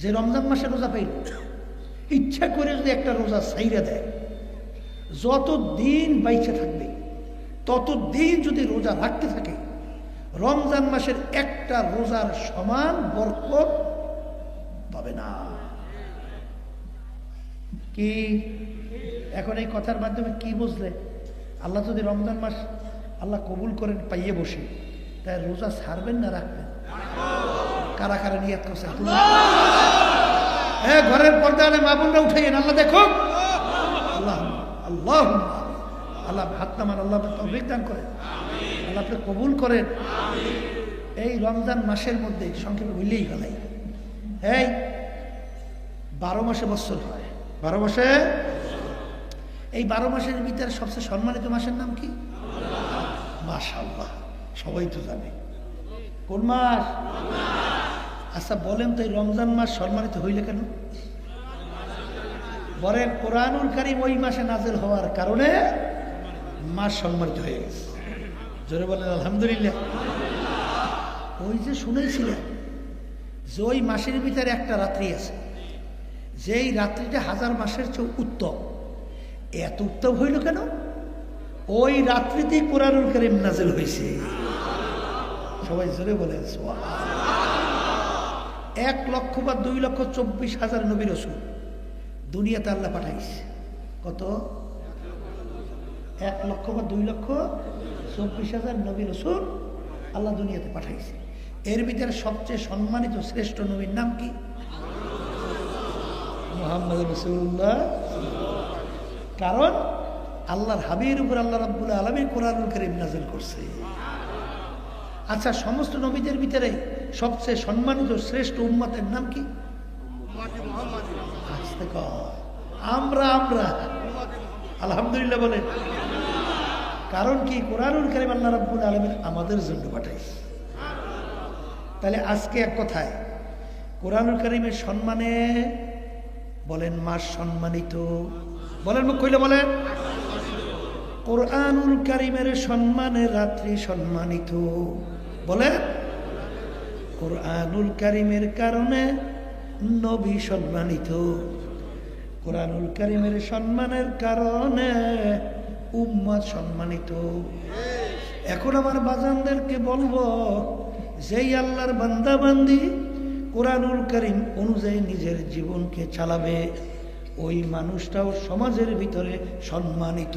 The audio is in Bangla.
যে রমজান মাসে রোজা পাইল, ইচ্ছা করে যদি একটা রোজা সাইরা দেয় যত দিন বাইচে থাকবে তত দিন যদি রোজা রাখতে থাকে, রমজান মাসের একটা রোজার সমান বরকত পাবে না। কি? এখন এই কথার মাধ্যমে কি বুঝলে? আল্লাহ যদি রমজান মাস আল্লাহ কবুল করেন, পাইয়ে বসে, তাই রোজা ছাড়বেন না, রাখবেন। কারা কারা নিয়াত করছেন হ্যাঁ ঘরের পর্দা আনে মা বোনরা উঠাইয়েন। আল্লাহ দেখো আল্লাহ আল্লাহ আল্লাহ হাত নামান, আল্লাহ তৌফিক করেন। আল্লাহ আপনি কবুল করেন। এই রমজান মাসের মধ্যে সংক্ষেপে বললেই গেলাই এই, বারো মাসে বৎসর হয়। বারো মাসে? এই বারো মাসের ভিতরে সবচেয়ে সম্মানিত মাসের নাম কি? মাশাল্লাহ সবাই তো জানে। কোন মাস? আচ্ছা বলেন তো এই রমজান মাস সম্মানিত হইলে কেন? বলেন, কোরআনুল কারিম ওই মাসে নাজেল হওয়ার কারণে মাস সম্মানিত হয়ে গেছে। জোরে বলেন, আলহামদুলিল্লাহ। ওই যে শুনেছিলেন যে ওই মাসের ভিতরে একটা রাত্রি আছে, যেই রাত্রিটা হাজার মাসের চেয়ে উত্তম। এত উত্তম হইল কেন? ওই রাত্রিতেই কোরআনুল করিম নাজেল হয়েছে সবাই জোরে বলেন এক লক্ষ বা দুই লক্ষ চব্বিশ হাজার নবীর রসুল। দুনিয়াতে আল্লাহ পাঠাইছে। কত? এক লক্ষ বা দুই লক্ষ চব্বিশ হাজার নবী রসুল আল্লাহ দুনিয়াতে পাঠাইছে। এর ভিতরে সবচেয়ে সম্মানিত শ্রেষ্ঠ নবীর নাম কি? মোহাম্মদ রসুল্লাহ। কারণ আল্লাহর হাবির উপর আল্লাহ রাব্বুল আলমী কোরআনুল করিম নাজেল করছে। আচ্ছা সমস্ত নবীদের ভিতরে সবচেয়ে সম্মানিত শ্রেষ্ঠ উম্মতের নাম কি? আমরা আমরা। আলহামদুলিল্লাহ বলে কারণ কি? কোরআনুল করিম আল্লাহ রাব্বুল আলমিন আমাদের জন্য পাঠাইছে। তাহলে আজকে এক কথায় কোরআনুল কারিমের সম্মানে বলেন মাস সম্মানিত। বলেন মুখ কইলে বলেন। কোরআনুল কারিমের সম্মানে রাত্রি সম্মানিত। বলে কোরআনুল কারিমের কারণে নবী সম্মানিত। কোরআনুল কারিমের সম্মানের কারণে উম্মত সম্মানিত। এখন আমার বাজানদেরকে বলব, যেই আল্লাহর বান্দাবান্দি কোরআনুল করিম অনুযায়ী নিজের জীবনকে চালাবে। ওই মানুষটাও সমাজের ভিতরে সম্মানিত।